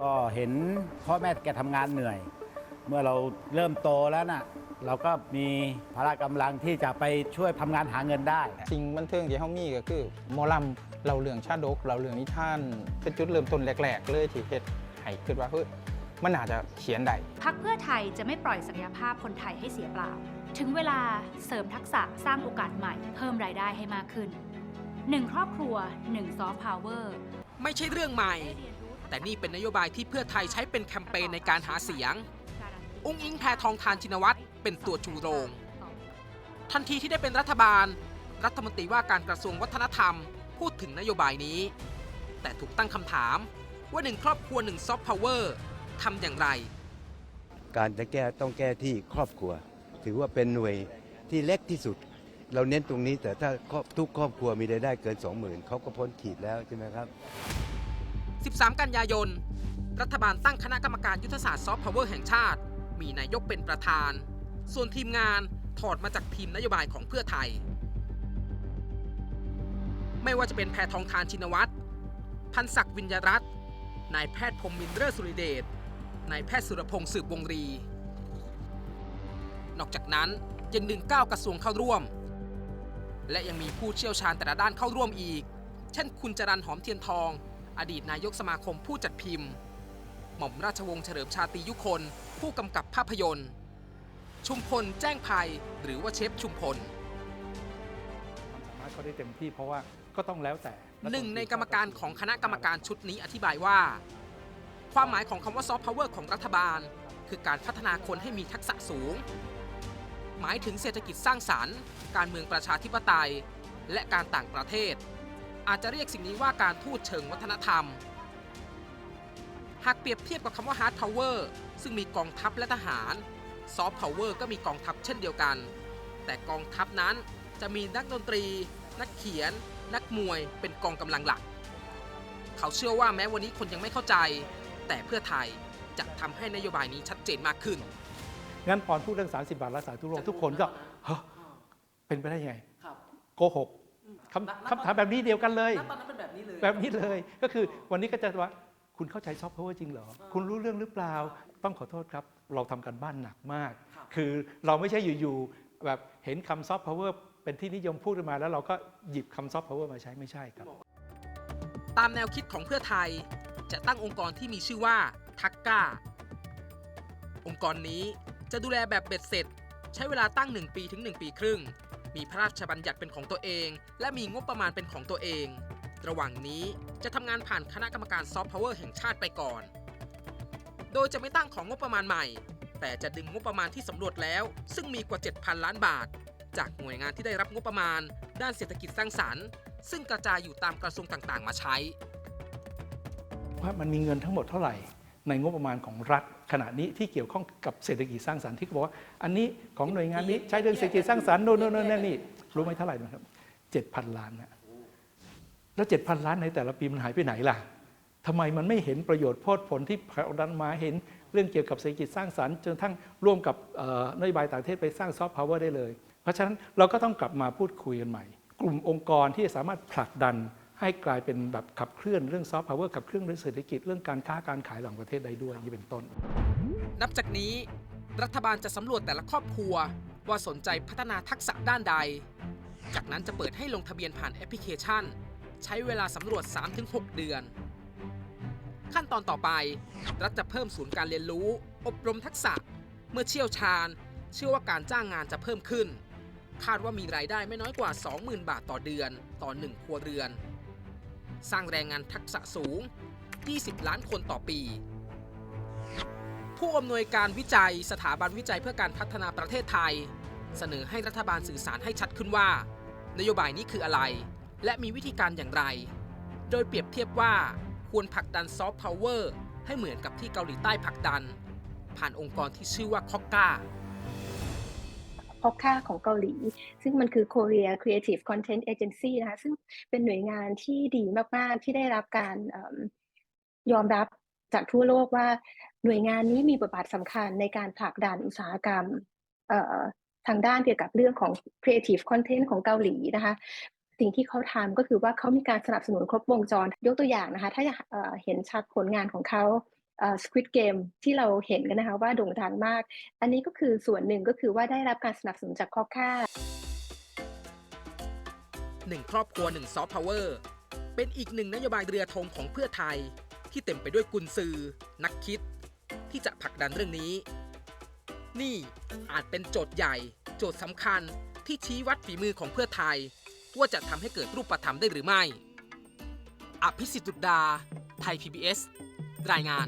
ก็เห็นพ่อแม่แกทำงานเหนื่อย เมื่อเราเริ่มโตแล้วน่ะ เราก็มีพละกำลังที่จะไปช่วยทำงานหาเงินได้ สิ่งบันเทิงที่เขามีก็คือหมอลำเราเรื่องชาดก เราเรื่องนิทาน เป็นจุดเริ่มต้นแรก ๆ เลยที่เฮ็ดให้คิดว่าเฮ้ยมันน่าจะเขียนได้พักเพื่อไทยจะไม่ปล่อยศักยภาพคนไทยให้เสียเปล่า ถึงเวลาเสริมทักษะสร้างโอกาสใหม่ เพิ่มรายได้ให้มากขึ้น1ครอบครัว1ซอฟต์พาวเวอร์ ไม่ใช่เรื่องใหม่ แต่นี่เป็นนโยบายที่เพื่อไทยใช้เป็นแคมเปญในการหาเสียง อุ้งอิงแพทองทานชินวัตรเป็นตัวชูโรง ทันทีที่ได้เป็นรัฐบาล รัฐมนตรีว่าการกระทรวงวัฒนธรรม พูดถึงนโยบายนี้ แต่ถูกตั้งคำถามว่าหนึ่งครอบครัวหนึ่งซอฟต์พาวเวอร์ทำอย่างไร การจะแก้ต้องแก้ที่ครอบครัว ถือว่าเป็นหน่วยที่เล็กที่สุด เราเน้นตรงนี้แต่ถ้าทุกครอบครัวมีรายได้เกิน 20,000เขาก็พ้นขีดแล้วใช่ไหมครับ 13 กันยายน รัฐบาลตั้งคณะกรรมการยุทธศาสตร์ซอฟต์พาวเวอร์แห่งชาติ มีนายกเป็นประธาน ส่วนทีมงานถอดมาจากทีมนโยบายของเพื่อไทย ไม่ว่าจะเป็นแพทองทานชินวัตร พันศักดิ์วิญญรัตน์นายแพทย์พรมมินเรอร์สุริเดช นายแพทย์สุรพงษ์สืบวงรี นอกจากนั้นยังดึงก้ากระทรวงเข้าร่วม และยังมีผู้เชี่ยวชาญแต่ละด้านเข้าร่วมอีก เช่นคุณจรันหอมเทียนทอง อดีตนายกสมาคมผู้จัดพิมพ์ หม่อมราชวงศ์เฉลิมชาตรียุคน ผู้กำกับภาพยนตร์ ชุมพลแจ้งภัยหรือว่าเชฟชุมพลสามารถเขาได้เต็มที่เพราะว่าก็ต้องแล้วแต่หนึ่งในกรรมการของคณะกรรมการชุดนี้อธิบายว่า ความหมายของคำว่าซอฟต์พาวเวอร์ของรัฐบาล คือการพัฒนาคนให้มีทักษะสูง หมายถึงเศรษฐกิจสร้างสรรค์ การเมืองประชาธิปไตย และการต่างประเทศ อาจจะเรียกสิ่งนี้ว่าการทูตเชิงวัฒนธรรม หากเปรียบเทียบกับคำว่าฮาร์ดพาวเวอร์ซึ่งมีกองทัพและทหารซอฟต์พาวเวอร์ก็มีกองทัพเช่นเดียวกัน แต่กองทัพนั้นจะมีนักดนตรี นักเขียน นักมวยเป็นกองกำลังหลัก เขาเชื่อว่าแม้วันนี้คนยังไม่เข้าใจ แต่เพื่อไทยจะทำให้นโยบายนี้ชัดเจนมากขึ้น งั้นปอนพูดเรื่อง 30 บาทรักษาทุกโรคทุกคนก็เฮ้อเป็นไปได้ยังไงโกหก คำคำถามแบบนี้เดียวกันเลยตอนนั้นเป็นแบบนี้เลย แบบนี้เลย ก็คือวันนี้ก็จะว่าคุณเข้าใจซอฟต์พาวเวอร์จริงเหรอ คุณรู้เรื่องหรือเปล่า ต้องขอโทษครับ เราทำกันบ้านหนักมาก ครับ คือเราไม่ใช่อยู่ๆแบบเห็นคำซอฟต์พาวเวอร์เป็นที่นิยมพูดขึ้นมา แล้วเราก็หยิบคำซอฟต์พาวเวอร์มาใช้ไม่ใช่ครับ ตามแนวคิดของเพื่อไทย จะตั้งองค์กรที่มีชื่อว่าทักก้า องค์กรนี้จะดูแลแบบเบ็ดเสร็จ ใช้เวลาตั้ง 1 ปีถึง 1 ปีครึ่ง มีพระราชบัญญัติเป็นของตัวเอง และมีงบประมาณเป็นของตัวเอง ระหว่างนี้จะทำงานผ่านคณะกรรมการซอฟต์พาวเวอร์แห่งชาติไปก่อน โดยจะไม่ตั้งของงบประมาณใหม่ แต่จะดึงงบประมาณที่สำรวจแล้ว ซึ่งมีกว่า 7,000 ล้านบาท จากหน่วยงานที่ได้รับงบประมาณ ด้านเศรษฐกิจสร้างสรรค์ ซึ่งกระจายอยู่ตามกระทรวงต่างๆ มาใช้ว่ามันมีเงินทั้งหมดเท่าไหร่ ในงบประมาณของรัฐขณะนี้ที่เกี่ยวข้องกับเศรษฐกิจสร้างสรรค์ที่เขาบอกว่าอันนี้ของหน่วยงานนี้ใช้เรื่องเศรษฐกิจสร้างสรรค์โน่นโน่นโน่นนั่นนี่รู้ไหมเท่าไหร่นะครับเจ็ดพันล้านนะแล้วเจ็ดพันล้านในแต่ละปีมันหายไปไหนล่ะทำไมมันไม่เห็นประโยชน์โพดผลที่ผลักดันมาเห็นเรื่องเกี่ยวกับเศรษฐกิจสร้างสรรค์จนทั้งร่วมกับเอ่อนโยบายต่างประเทศไปสร้างซอฟต์พาวเวอร์ได้เลย เพราะฉะนั้นเราก็ต้องกลับมาพูดคุยกันใหม่ กลุ่มองค์กรที่จะสามารถผลักดัน ให้กลายเป็นแบบขับเคลื่อนเรื่องซอฟต์พาวเวอร์ขับเคลื่อนเรื่องเศรษฐกิจเรื่องการค้าการขายระหว่างประเทศได้ด้วยนี่เป็นต้น นับจากนี้ รัฐบาลจะสำรวจแต่ละครอบครัว ว่าสนใจพัฒนาทักษะด้านใด จากนั้นจะเปิดให้ลงทะเบียนผ่านแอปพลิเคชัน ใช้เวลาสำรวจ 3-6 เดือน ขั้นตอนต่อไป รัฐจะเพิ่มศูนย์การเรียนรู้ อบรมทักษะ เมื่อเชี่ยวชาญ เชื่อว่าการจ้างงานจะเพิ่มขึ้น คาดว่ามีรายได้ไม่น้อยกว่า 20,000 บาทต่อเดือน ต่อ 1 ครัวเรือน สร้างแรงงานทักษะสูง 20 ล้านคนต่อปี ผู้อำนวยการวิจัยสถาบันวิจัยเพื่อการพัฒนาประเทศไทย เสนอให้รัฐบาลสื่อสารให้ชัดขึ้นว่า นโยบายนี้คืออะไร และมีวิธีการอย่างไร โดยเปรียบเทียบว่าควรผลักดันซอฟต์พาวเวอร์ให้เหมือนกับที่เกาหลีใต้ผลักดัน ผ่านองค์กรที่ชื่อว่าคอกกา พอค่าของเกาหลี ซึ่งมันคือ Korea Creative Content Agency นะคะซึ่งเป็นหน่วยงานที่ดีมาก ๆ ที่ได้รับการอยอมรับจากทั่วโลกว่าหน่วยงานนี้มีบทบาทสำคัญในการผลักดันอุตสาหกรรมทางด้านเกี่ยวกับเรื่องของ Creative Content ของเกาหลีนะคะสิ่งที่เขาทำก็คือว่าเขามีการสนับสนุนครบวงจร ยกตัวอย่างนะคะ ถ้าอยากเห็นชัดผลงานของเขา เอ่อ Squid Game ที่เราเห็นกันนะคะว่าโด่งดังมาก อันนี้ก็คือส่วนหนึ่งก็คือว่าได้รับการสนับสนุนจากคอค่าหนึ่งครอบครัวหนึ่งซอฟต์พาวเวอร์เป็นอีกหนึ่งนโยบายเรือธงของเพื่อไทย ที่เต็มไปด้วยกุญซือ นักคิด ที่จะผลักดันเรื่องนี้ นี่อาจเป็นโจทย์ใหญ่ โจทย์สำคัญที่ชี้วัดฝีมือของเพื่อไทย ว่าจะทำให้เกิดรูปธรรมได้หรือไม่ อภิสิทธิ์ดุดดาไทย PBS รายงาน